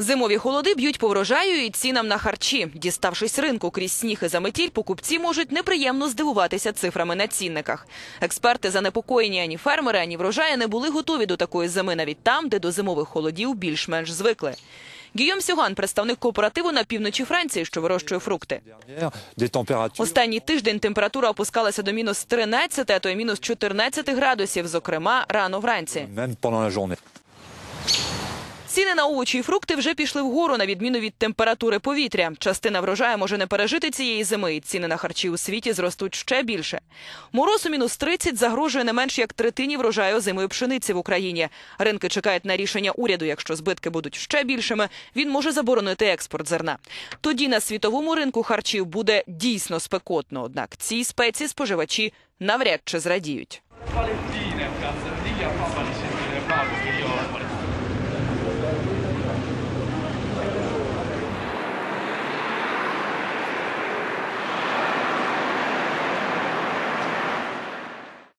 Зимові холоди б'ють по врожаю і цінам на харчі. Діставшись ринку крізь сніг і заметіль, покупці можуть неприємно здивуватися цифрами на цінниках. Експерти занепокоєні ані фермери, ані врожаї не були готові до такої зими навіть там, де до зимових холодів більш-менш звикли. Гійом Сюган, представник кооперативу на півночі Франції, що вирощує фрукти. Останній тиждень температура опускалася до мінус 13, а то й мінус 14 градусів, зокрема рано вранці. Ціни на овочі і фрукти вже пішли вгору, на відміну від температури повітря. Частина врожаю може не пережити цієї зими, і ціни на харчі у світі зростуть ще більше. Мороз у мінус 30 загрожує не менш як третині врожаю озимої пшениці в Україні. Ринки чекають на рішення уряду. Якщо збитки будуть ще більшими, він може заборонити експорт зерна. Тоді на світовому ринку харчів буде дійсно спекотно. Однак цій спеці споживачі навряд чи зрадіють.